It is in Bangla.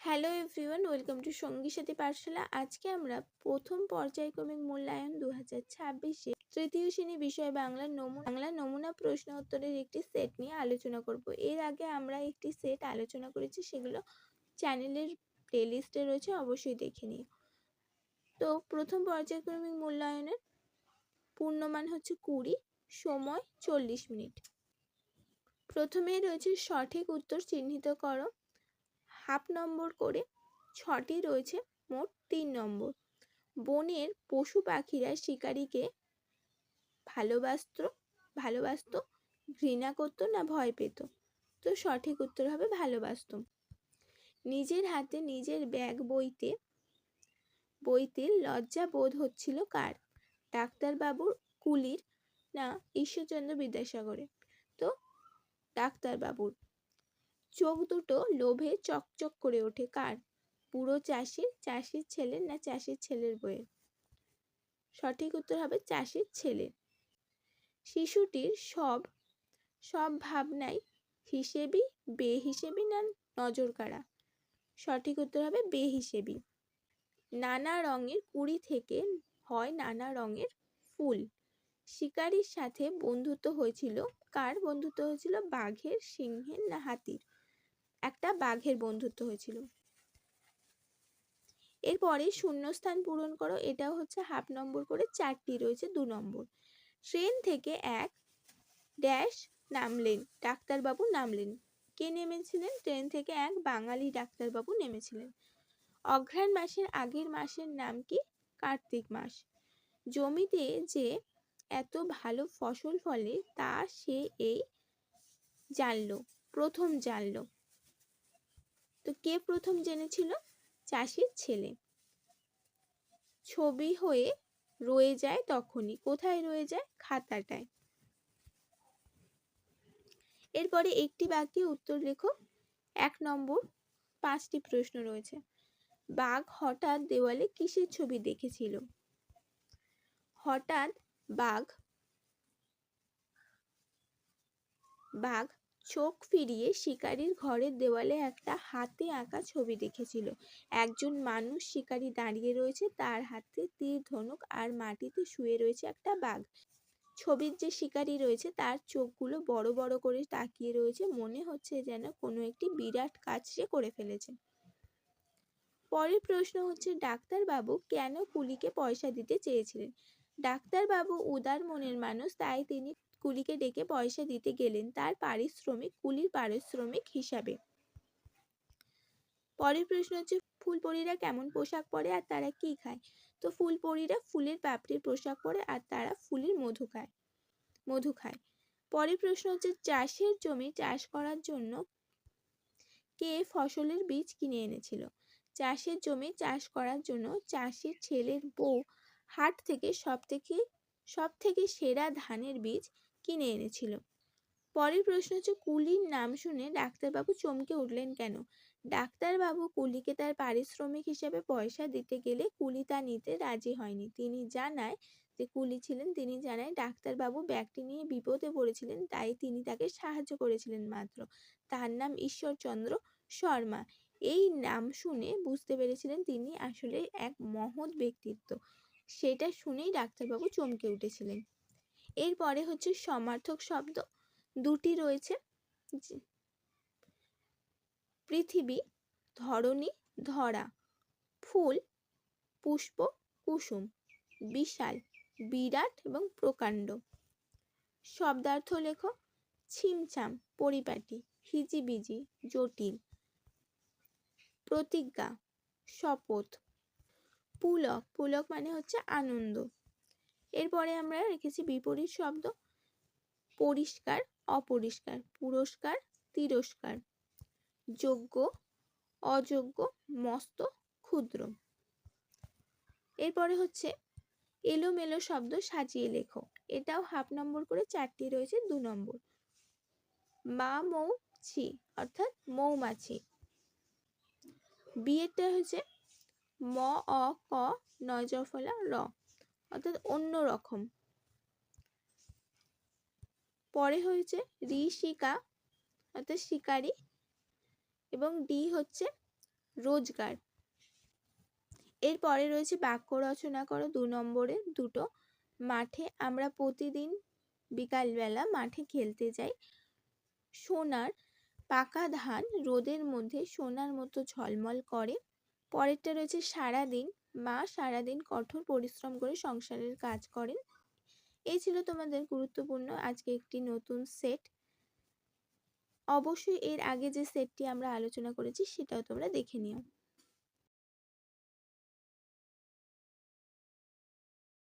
হ্যালো এভরিওয়ান, ওয়েলকাম টু সঙ্গী সাথী পাঠশালা। আজকে আমরা প্রথম পর্যায়ক্রমিক মূল্যায়ন দু হাজার ছাব্বিশে তৃতীয় শ্রেণি বিষয় বাংলা নমুনা বাংলা নমুনা প্রশ্ন উত্তরের একটি সেট নিয়ে আলোচনা করব। এর আগে আমরা একটি সেট আলোচনা করেছি, সেগুলো চ্যানেলের প্লেলিস্টে রয়েছে, অবশ্যই দেখে নিও। তো প্রথম পর্যায়ক্রমিক মূল্যায়নের পূর্ণমান হচ্ছে কুড়ি, সময় চল্লিশ মিনিট। প্রথমে রয়েছে সঠিক উত্তর চিহ্নিত করো হাফ নম্বর করে ছটি রয়েছে, মোট তিন নম্বর। বনের পশু পাখিরা শিকারীকে ভালোবাসত ভালোবাসত, ঘৃণা করতো না ভয় পেত। তো সঠিক উত্তর হবে ভালোবাসত। নিজের হাতে নিজের ব্যাগ বইতে বইতে লজ্জা বোধ হচ্ছিল কার? ডাক্তারবাবুর কুলির না ঈশ্বরচন্দ্র বিদ্যাসাগরের? তো ডাক্তারবাবুর। চোখ দুটো লোভে চকচক করে ওঠে। কার? পুরো চাষির চাষির ছেলের না চাষির ছেলের বইয়ের? সঠিক উত্তর হবে চাষির ছেলের। শিশুটির সব সব ভাবনাই হিসেবি বে হিসেবি না নজর কাড়া সঠিক উত্তর হবে বে হিসেবি নানা রঙের কুড়ি থেকে হয় নানা রঙের ফুল। শিকারির সাথে বন্ধুত্ব হয়েছিল। কার বন্ধুত্ব হয়েছিল? বাঘের, সিংহের না হাতির? একটা বাঘের বন্ধুত্ব হয়েছিল। এরপরে শূন্যস্থান পূরণ করো এটা হচ্ছে হাফ নম্বর করে চারটি রয়েছে দু নম্বর। ট্রেন থেকে এক ড্যাশ নামলেন, ডাক্তারবাবু নামলেন। কে নেমেছিলেন? ট্রেন থেকে এক বাঙালি ডাক্তারবাবু নেমেছিলেন। অঘ্রাণ মাসের আগের মাসের নাম কি? কার্তিক মাস। জমিতে যে এত ভালো ফসল ফলে তা সে এই জানলো, প্রথম জানলো। তো কে প্রথম জেনেছিল? চাষির ছেলে। ছবি হয়ে রয়ে যায় তখনই। কোথায় রয়ে যায়? খাতাটায়। এরপরে একটি বাক্যে উত্তর লেখো। এক নম্বর, পাঁচটি প্রশ্ন রয়েছে। বাঘ হঠাৎ দেওয়ালে কিসের ছবি দেখেছিল? হঠাৎ বাঘ বাঘ চোখ ফিরিয়ে শিকারির ঘরের দেওয়ালে একটা হাতে আঁকা ছবি দেখেছিল। একজন মানুষ শিকারি দাঁড়িয়ে রয়েছে, তার হাতে তীর, ধনুক আর মাটিতে শুয়ে রয়েছে একটা বাঘ। ছবির যে শিকারি রয়েছে, তার চোখগুলো বড় বড় করে তাকিয়ে রয়েছে, মনে হচ্ছে যেন কোনো একটি বিরাট কাজ সে করে ফেলেছে। পরের প্রশ্ন হচ্ছে, ডাক্তারবাবু কেন কুলিকে পয়সা দিতে চেয়েছিলেন? ডাক্তারবাবু উদার মনের মানুষ, তাই তিনি কুলিকে ডেকে পয়সা দিতে গেলেন তার পারিশ্রমিক কুলির পারিশ্রমিক হিসাবে। পরের প্রশ্ন হচ্ছে, ফুলপরীরা কেমন পোশাক পরে আর তারা কি খায়? তো ফুলপরীরা ফুলের পাপড়ির পোশাক পরে আর তারা ফুলের মধু খায় মধু খায়। পরের প্রশ্ন হচ্ছে, চাষের জমি চাষ করার জন্য কে ফসলের বীজ কিনে এনেছিল? চাষের জমি চাষ করার জন্য চাষির ছেলের বউ হাট থেকে সব থেকে সব থেকে সেরা ধানের বীজ কিনে এনেছিল। পরের প্রশ্ন হচ্ছে, কুলির নাম শুনে ডাক্তারবাবু চমকে উঠলেন কেন? ডাক্তারবাবু কুলিকে তার পারিশ্রমিক হিসেবে পয়সা দিতে গেলে কুলি তা নিতে রাজি হয়নি। তিনি জানায় যে, কুলি ছিলেন, তিনি জানায় ডাক্তারবাবু ব্যাগটি নিয়ে বিপদে পড়েছিলেন, তাই তিনি তাকে সাহায্য করেছিলেন মাত্র। তার নাম ঈশ্বরচন্দ্র শর্মা। এই নাম শুনে বুঝতে পেরেছিলেন তিনি আসলে এক মহৎ ব্যক্তিত্ব। সেটা শুনেই ডাক্তারবাবু চমকে উঠেছিলেন। এরপরে হচ্ছে সমার্থক শব্দ দুটি রয়েছে। পৃথিবী, ধরণী, ধরা, ফুল, পুষ্প, কুসুম, বিশাল, বিরাট এবং প্রকাণ্ড। শব্দার্থ লেখ, ছিমছাম, পরিপাটি, হিজিবিজি, জটিল। প্রতিজ্ঞা, শপথ। পুলক পুলক মানে হচ্ছে আনন্দ। এরপরে আমরা রেখেছি বিপরীত শব্দ। পরিষ্কার, অপরিষ্কার, পুরস্কার, তিরস্কার। যোগ্য, অযোগ্য, মস্ত, ক্ষুদ্র। এরপরে হচ্ছে এলোমেলো শব্দ সাজিয়ে লেখো। এটাও হাফ নম্বর করে চারটি রয়েছে, দু নম্বর। মা মৌছি অর্থাৎ মৌমাছি। বিয়েরটা হচ্ছে ম, অ, ক, নয় জফলা র। অর্থাৎ অন্য রকম। পরে হয়েছে ঋষিকা, অর্থাৎ শিকারী, এবং ডি হচ্ছে রোজগার। এরপরে রয়েছে বাক্য রচনা করো, দু নম্বরে দুটো। মাঠে আমরা প্রতিদিন বিকালবেলা মাঠে খেলতে যাই। সোনার পাকা ধান রোদের মধ্যে সোনার মতো ঝলমল করে। পরেরটা রয়েছে সারাদিন মা সারাদিন কঠোর পরিশ্রম করে সংসারের কাজ করেন। এই ছিল তোমাদের গুরুত্বপূর্ণ আজকে একটি নতুন সেট অবশ্যই এর আগে যে সেটটি আমরা আলোচনা করেছি, সেটাও তোমরা দেখে নিও।